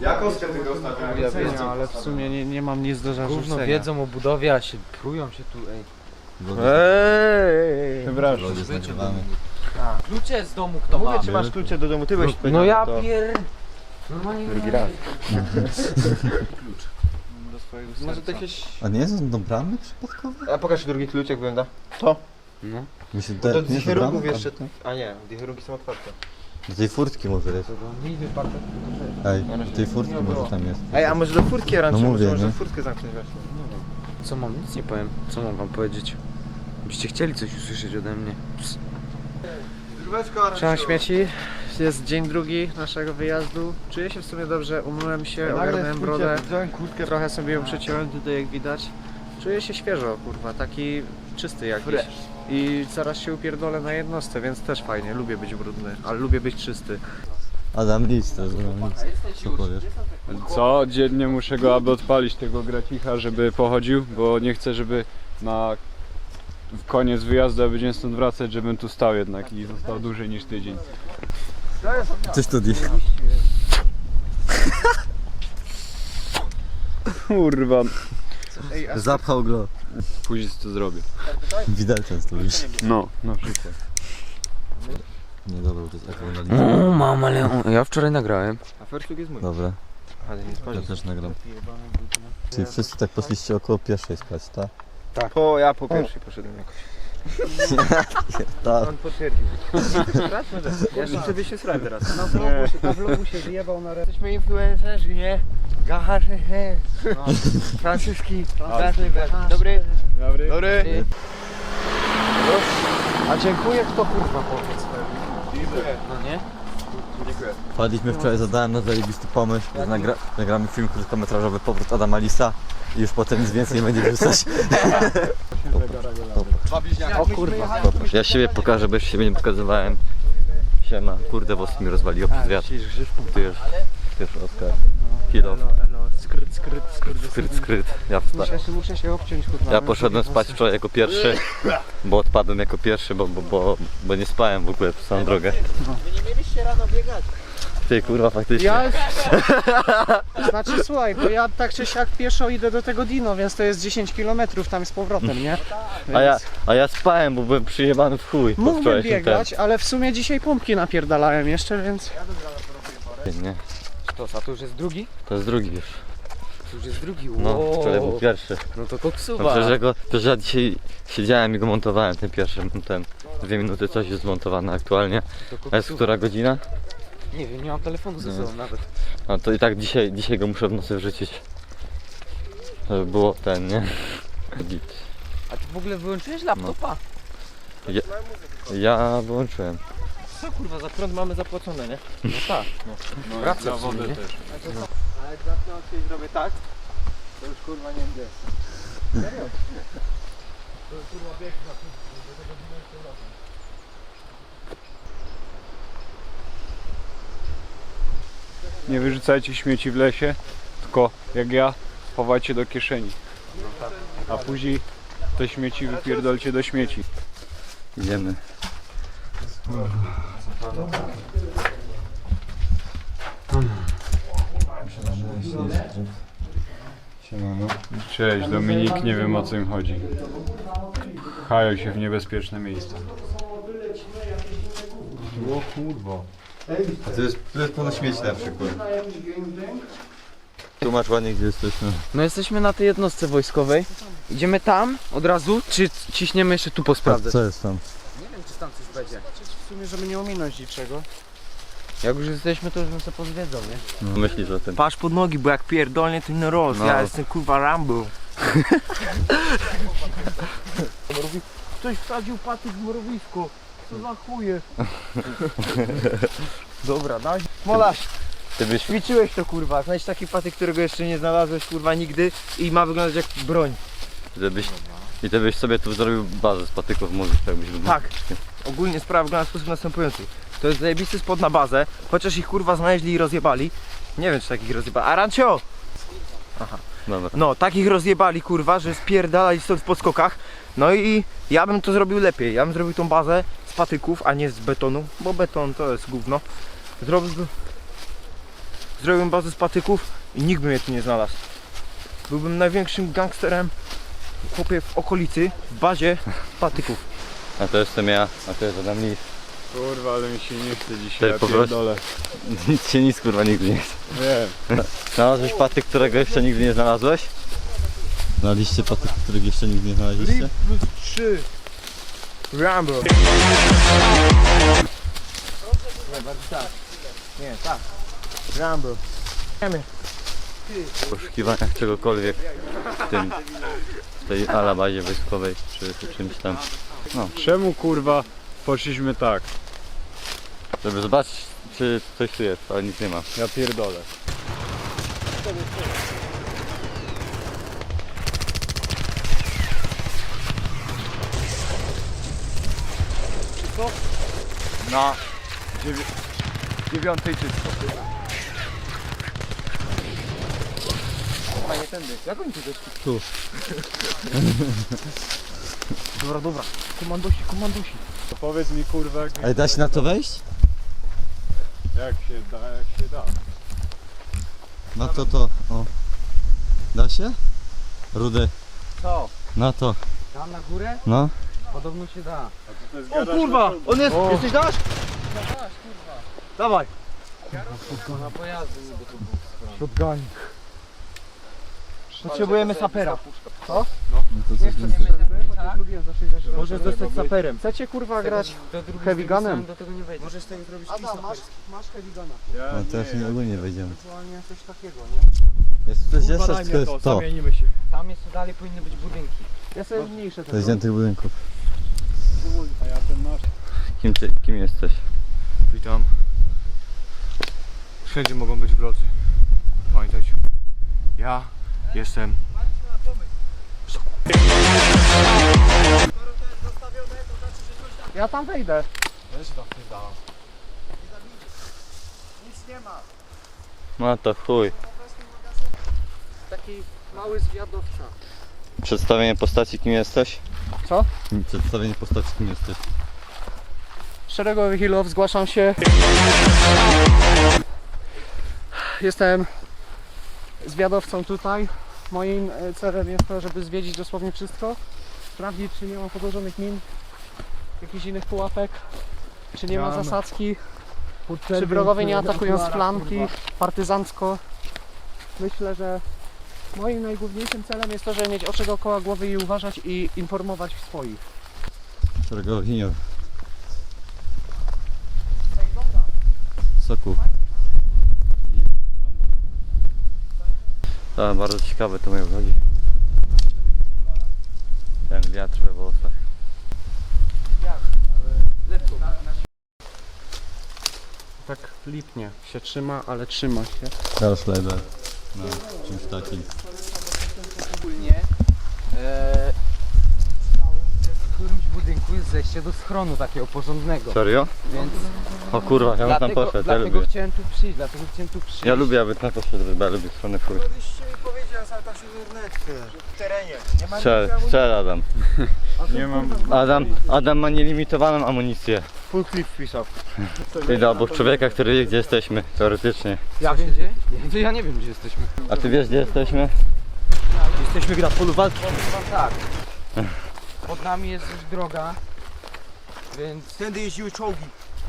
Jaką sklepy ostatnio? Ja wiem, ale w sumie nie, nie mam nic do zarzucenia. Gówno wiedzą o budowie, a się prują się tu, ej. Eee! Przepraszam. Ludzie nagrywamy. Klucze z domu kto ma? Mówię, czy masz klucze do domu, ty byś No ja pier... Normalnie Drugi raz. Do swojego Może to jakieś... A nie są to bramy przypadkowe? A pokaż drugi klucz, jak wygląda. No. Myślę, To nie są dicherunków bramy? jeszcze... A nie, dicherunki są otwarte. Do tej furtki może jest. Nie wypadek. Ej, do tej furtki może tam jest. Ej, a może do furtki ranczy? No może mówię, można nie? furtkę zamknąć właśnie. Co mam? Nic nie powiem. Co mam wam powiedzieć? Byście chcieli coś usłyszeć ode mnie. Ps. Trzymam śmieci. Jest dzień drugi naszego wyjazdu. Czuję się w sumie dobrze, umyłem się, ogarnąłem brodę. Trochę sobie ją przeciąłem tutaj jak widać. Czuję się świeżo, kurwa, taki czysty jakiś. I zaraz się upierdolę na jednostce, więc też fajnie. Lubię być brudny, ale lubię być czysty. Adam Lis, to jest Adam Lis. Co powiesz? Co? Dziennie muszę go, aby odpalić tego gracicha, żeby pochodził, bo nie chcę, żeby na w koniec wyjazdu, aby dzień stąd wracać, żebym tu stał jednak i został dłużej niż tydzień. Ty studii. Kurwa, Ej, a Zapchał go. Później to zrobię. Widać często już. No, na przykład. Nie dobra, to jest ekran na liście. O, mam, ale on... ja wczoraj nagrałem. A first look jest mój. Dobra, Ale nie ja też nagram. Czyli wszyscy tak poszliście około pierwszej spać, tak? Po, ja po pierwszej poszedłem jakoś. Tak. On potwierdził. Sprawdź może. Ja jeszcze wtedy się srałem teraz. na vlogu się, na vlogu się wyjebał na re... Jesteśmy influencerzy, nie? Gachasze, he. Francuski. Dobry. Dobry. Dobry. A dziękuję, kto kurwa powiedz. No nie? Wpadliśmy wczoraj, zadałem na zajebisty pomysł, że nagra nagramy film krótkometrażowy Powrót Adama Lisa już potem nic więcej nie będzie wrzucać. O kurwa. Popatrz, ja siebie pokażę, bo już siebie nie pokazywałem. Siema, kurde, włosy mi rozwaliło przez wiatr. Tu jest, tu jest Oskar. Kilo. Skryt, skryt, skryt. Skryt, skryt. Ja, wsta- Muszę, się- muszę się obciąć kurwa. ja poszedłem spać wczoraj jako pierwszy, bo odpadłem jako pierwszy, bo, bo, bo, bo nie spałem w ogóle przez całą drogę. Nie mieliście rano biegać. Ty kurwa, faktycznie. Ja... Znaczy słuchaj, bo ja tak czy siak pieszo idę do tego Dino, więc to jest 10 km tam z powrotem, nie? A ja, a ja spałem, bo byłem przyjebany w chuj po Mógłbym wczorajszym biegać, ale w sumie dzisiaj pompki napierdalałem jeszcze, więc... tem. Nie, Kto? A to już jest drugi? to jest drugi już. To już jest drugi. No, Wow. wczoraj był pierwszy. No to No koksuwa. przecież, ja go, przecież ja dzisiaj siedziałem i go montowałem, ten pierwszy, ten dwie minuty coś jest zmontowane aktualnie. To A jest koksuwa. która godzina? Nie wiem, nie mam telefonu ze sobą nawet. No to i tak dzisiaj, dzisiaj go muszę w nocy wrzucić. Żeby było ten, nie? Git. A ty w ogóle wyłączyłeś laptopa? Ja wyłączyłem. Co kurwa, za prąd mamy zapłacone, nie? No tak. No Wraca i za w sumie, wodę nie? też. Ale jak zacznę od zrobię tak, to już kurwa nie wiem Serio? To już kurwa bieg na do tego dnia z powrotem. Nie wyrzucajcie śmieci w lesie, tylko jak ja, chowajcie do kieszeni. A później te śmieci wypierdolcie do śmieci. Idziemy. Cześć, Dominik, nie wiem o co im chodzi. Pchają się w niebezpieczne miejsca. O kurwa. A to jest, to jest pełno śmieci na przykład. Tłumacz ładnie gdzie jesteśmy. No jesteśmy na tej jednostce wojskowej. Idziemy tam od razu, czy ciśniemy jeszcze tu posprawdzać? Co jest tam? Nie wiem, czy tam coś będzie. W sumie, żeby nie ominąć niczego. Jak już jesteśmy, to już bym sobie pozwiedzał, nie? No, myślisz o tym? Patrz pod nogi, bo jak pierdolnie to nie roz. No. Ja jestem kurwa Rambo. Ktoś wsadził patyk w mrowisko. Co za chuje. Dobra, daj. Molarz, Ty byś ćwiczyłeś to kurwa. Znajdź taki patyk, którego jeszcze nie znalazłeś kurwa nigdy i ma wyglądać jak broń. Żebyś, I ty byś sobie tu zrobił bazę z patyków mówisz, tak byś Tak. Ogólnie sprawa wygląda w sposób następujący. To jest zajebisty spot na bazę, chociaż ich kurwa znaleźli i rozjebali. Nie wiem czy takich rozjebali. Arancio! Dobra. No, takich rozjebali kurwa, że spierdalali stąd w podskokach. No i ja bym to zrobił lepiej. Ja bym zrobił tą bazę z patyków, a nie z betonu, bo beton to jest gówno. Zrobiłbym, zrobiłem bazę z patyków i nikt by mnie tu nie znalazł. Byłbym największym gangsterem chłopie w okolicy, w bazie patyków. A to jestem ja, a to jest Adam Lis. Kurwa, ale mi się nie chce dzisiaj, ja po prostu- pierdolę. Nic się nic kurwa nigdy nie chce. Wiem. Znalazłeś patyk, którego jeszcze nigdy nie znalazłeś? Znaleźliście patyk, którego jeszcze nigdy nie znaleźliście? plus 3. Rambo. Nie, bardziej tak. Nie, tak. Rambo. Wiemy. W poszukiwaniach czegokolwiek w tym, w tej alabazie wojskowej czy, czy czymś tam. Czemu kurwa poszliśmy tak? Żeby zobaczyć, czy coś tu jest, ale nic nie ma. Ja pierdolę. Na dziewię... dziewiątej czysto. Fajnie tędy. Jak oni tu zeszli? Tu. Dobra, dobra. Komandosi, komandosi. To powiedz mi kurwa, jak, Ale da się na to wejść? jak się da, jak się da. No to to, o. Da się? Rudy. Co? Na to, Tam na górę? no. Podobno się da. To jest O garaż kurwa! na- On jest! O. Jesteś nasz? Dawaj! Na pojazdy niby tu był. Shotgun. Potrzebujemy sapera. No to Możesz zostać saperem. Chcecie kurwa grać Do drugiej heavy strony gunem? Do tego nie wejdzie. Możesz tego zrobić Adam, masz, masz heavy guna. Ja No teraz nie, nie, ogólnie wejdziemy. Ewentualnie coś takiego, nie? Jest coś jeszcze, czy to jest to? zamienimy się. Tam jeszcze dalej powinny być budynki. Ja sobie mniejsze To jest tych budynków. A ja ten nasz. Kim, ty, kim jesteś? Witam. Wszędzie mogą być wrodzy. Pamiętajcie. Ja jestem... Ja tam wejdę. Ja się tam wpierdalam. Nic nie ma. No to chuj. Taki mały zwiadowca. Przedstawienie postaci, kim jesteś? Co? Przedstawienie postaci, kim jesteś. Szeregowy Hilow, zgłaszam się. Jestem zwiadowcą tutaj. Moim e, celem jest to, żeby zwiedzić dosłownie wszystko. Sprawdzić, czy nie ma podłożonych min, jakichś innych pułapek, czy nie ma zasadzki, czy wrogowie nie atakują z flanki, partyzancko. Myślę, że moim najgłówniejszym celem jest to, żeby mieć oczy dookoła głowy i uważać i informować swoich. Którego ginioł. Soku. Tak, bardzo ciekawe to moje vlogi. Ten wiatr we włosach. Tak lipnie się trzyma, ale trzyma się. Karl Schleiber. No, czymś takim. Ogólnie e, w którymś budynku jest zejście do schronu takiego porządnego. Serio? Więc O kurwa, ja bym tam dlatego, poszedł, ja dlatego lubię. chciałem tu przyjść, dlatego chciałem tu przyjść. Ja lubię, aby tam poszedł, bo ja lubię stronę chuj. Ma Strzel, strzel Adam. Nie mam. Adam, Adam ma nielimitowaną amunicję. Full clip wpisał. Idę obok człowieka, który wie gdzie jesteśmy, teoretycznie. Ja wiem gdzie? Ja, ja nie wiem gdzie jesteśmy. A ty wiesz gdzie jesteśmy? Jesteśmy na polu walki. Tak. Pod nami jest już droga, więc Tędy jeździły czołgi.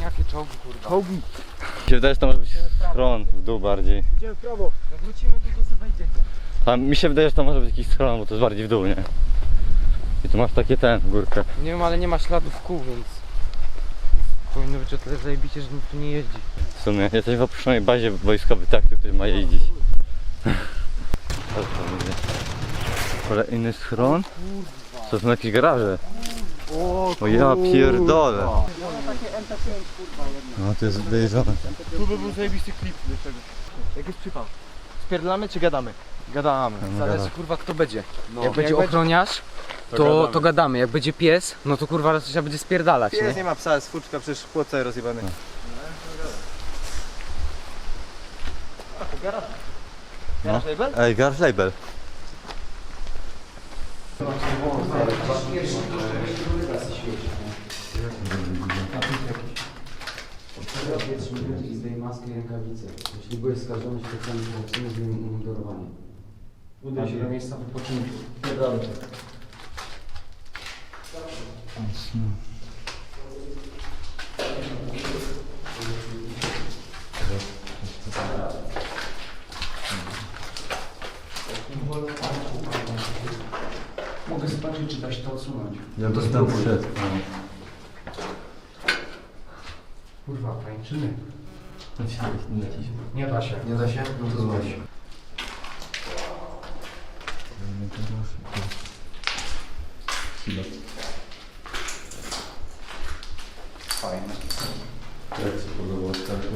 jakie czołgi kurwa. Czołgi. Mi się wydaje, że to może być schron w dół bardziej. Idziemy w prawo. Jak wrócimy tu, to sobie wejdziecie. A mi się wydaje, że to może być jakiś schron, bo to jest bardziej w dół, nie? I tu masz takie ten, górkę. Nie wiem, ale nie ma śladów kół, więc powinno być o tyle zajebicie, że nikt tu nie jeździ. W sumie jesteś w opuszczonej bazie wojskowej, tak, tu ktoś ma jeździć. Kolejny schron? To są jakieś garaże. O ja pierdolę. No to jest wyjeżdżone. Tu by był zajebisty klip do tego. Jak jest przypał? Spierdlamy czy gadamy? Gadamy. Zależy kurwa kto będzie. No. Jak będzie Jak ochroniarz, To to, gadamy. to gadamy. Jak będzie pies, no to kurwa raczej trzeba będzie spierdalać, Pies nie? nie ma psa, jest fuczka, przecież płoce rozjebane. No. Ej, Garth Label. Czekaj 3 minuty i zdejmij maskę i rękawice. Jeśli byłeś skażony specjalnie korupcyjnie, zdejmij umundurowanie. Udaj się do miejsca wypoczynku. Mogę zobaczyć, czy da się to odsunąć. Ja to bym tam wszedł. No. Nie da się. Nie da się? No to złaś. Fajne. Jak się podobało skarżu?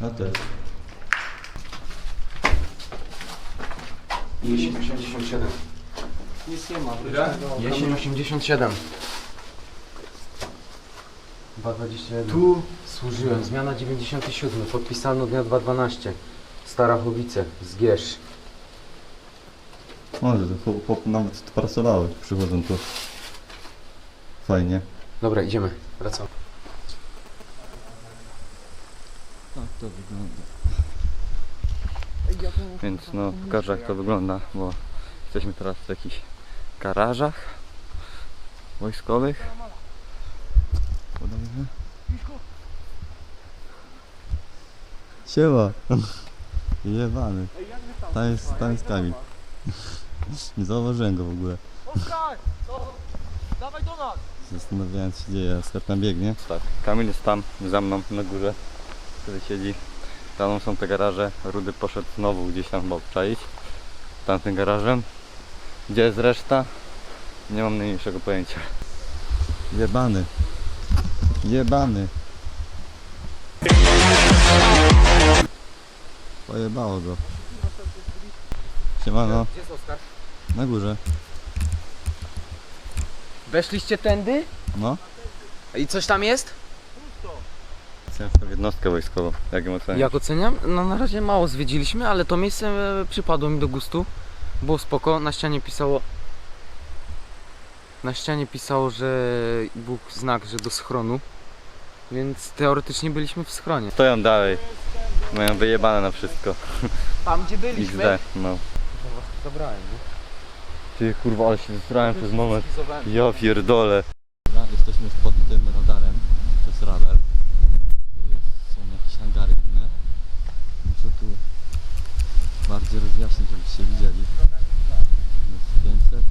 No też. Jesień 87. Nic nie ma. Jesień 87. 221. Tu Służyłem. Zmiana 97. Podpisano dnia 212. Starachowice. Zgierz. Może, to chłop, chłop nawet pracowały, przychodzą tu. Fajnie. Dobra, idziemy. Wracamy. Tak to wygląda. Więc no, pokażę jak to wygląda, bo jesteśmy teraz w jakichś garażach wojskowych. Podobnie. Siema! Jebany. Tam jest, tam jest Kamil. Nie zauważyłem go w ogóle. Oskar! Dawaj do nas! Zastanawiałem się, gdzie jest. Jak tam biegnie. Tak, Kamil jest tam, za mną, na górze. Który siedzi. Tam są te garaże. Rudy poszedł znowu gdzieś tam chyba obczaić. Tamtym garażem. Gdzie jest reszta? Nie mam najmniejszego pojęcia. Jebany. Jebany. Pojebało go. Siemano. Gdzie jest Oskar? Na górze. Weszliście tędy? No. I coś tam jest? Ciężką jednostkę wojskową. Jak ją oceniasz? Jak oceniam? No na razie mało zwiedziliśmy, ale to miejsce e, przypadło mi do gustu. Było spoko. Na ścianie pisało... Na ścianie pisało, że był znak, że do schronu. Więc teoretycznie byliśmy w schronie. Stoją dalej. Mają wyjebane na wszystko. Tam gdzie byliśmy. XD, no. Zabrałem, nie? Ty kurwa, ale się zesrałem przez moment. Ja pierdolę. Jesteśmy już pod tym radarem. To jest radar. Tu jest, są jakieś hangary inne. Muszę tu bardziej rozjaśnić, żebyście widzieli. Jest 500.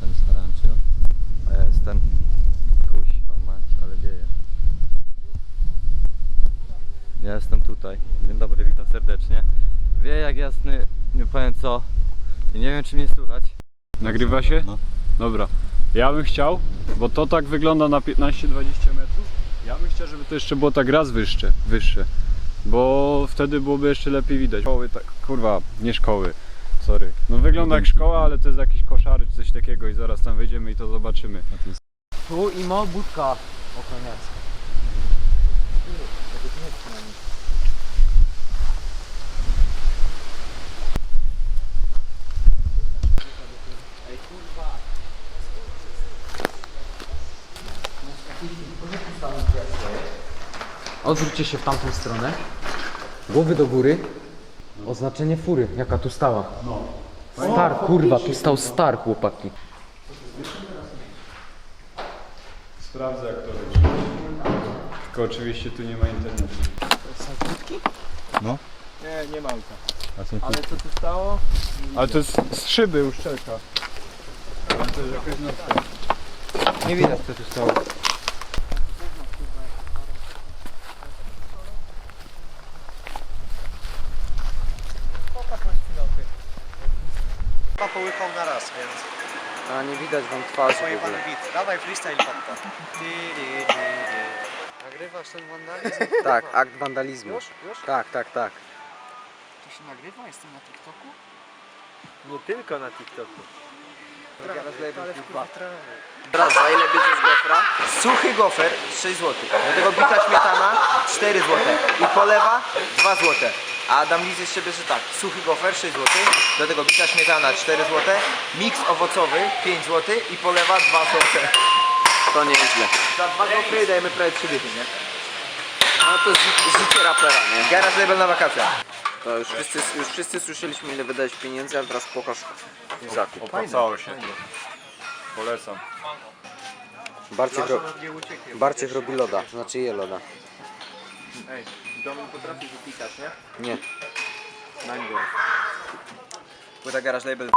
Tam jest Arancio. A ja jestem... Kuźwa mać, ale wieje. Ja jestem tutaj. Dzień dobry, witam serdecznie. Wie jak jasny, nie powiem co. I nie wiem czy mnie słychać. Nagrywa się? No. Dobra. Ja bym chciał, bo to tak wygląda na 15-20 metrów. Ja bym chciał, żeby to jeszcze było tak raz wyższe, wyższe. Bo wtedy byłoby jeszcze lepiej widać. Szkoły tak, kurwa, nie szkoły. Sorry. No wygląda jak szkoła, ale to jest jakieś koszary czy coś takiego i zaraz tam wejdziemy i to zobaczymy. Tu i mo budka ochroniarska. Odwróćcie się w tamtą stronę. Głowy do góry. Oznaczenie fury, jaka tu stała. Star, kurwa, tu stał star, chłopaki. Sprawdzę jak to leci. Tylko oczywiście tu nie ma internetu. No. Nie, nie ma auta. A są Ale co tu stało? Ale to jest z szyby uszczelka. Ale to jest jakaś notka. Nie widać co tu stało. Chyba połychał na raz, więc... A nie widać wam twarzy w ogóle. Dawaj freestyle popka. Nagrywasz ten wandalizm? Tak, akt wandalizmu. Już? Już? Tak, tak, tak. To się nagrywa? Jestem na TikToku? Nie tylko na TikToku. Teraz za ile bierzesz gofra? Suchy gofer 6 zł. Do tego bita śmietana 4 zł. I polewa 2 zł. A Adam Liz jeszcze bierze tak. Suchy gofer 6 zł. Do tego bita śmietana 4 zł. Miks owocowy 5 zł. I polewa 2 zł. To nieźle. Za 2 gofry dajemy prawie 3 dychy, nie? No to ży- życie rapera, nie? Garaż label na wakacjach. To już wszyscy, już wszyscy słyszeliśmy ile wydać pieniędzy, a teraz pokaż zakup. Opłacało się. Polecam. Barciek, ro... Barciek robi loda, znaczy je loda. Ej, Domin potrafi wypisać, nie? Nie. Na nim Płyta Garaż Label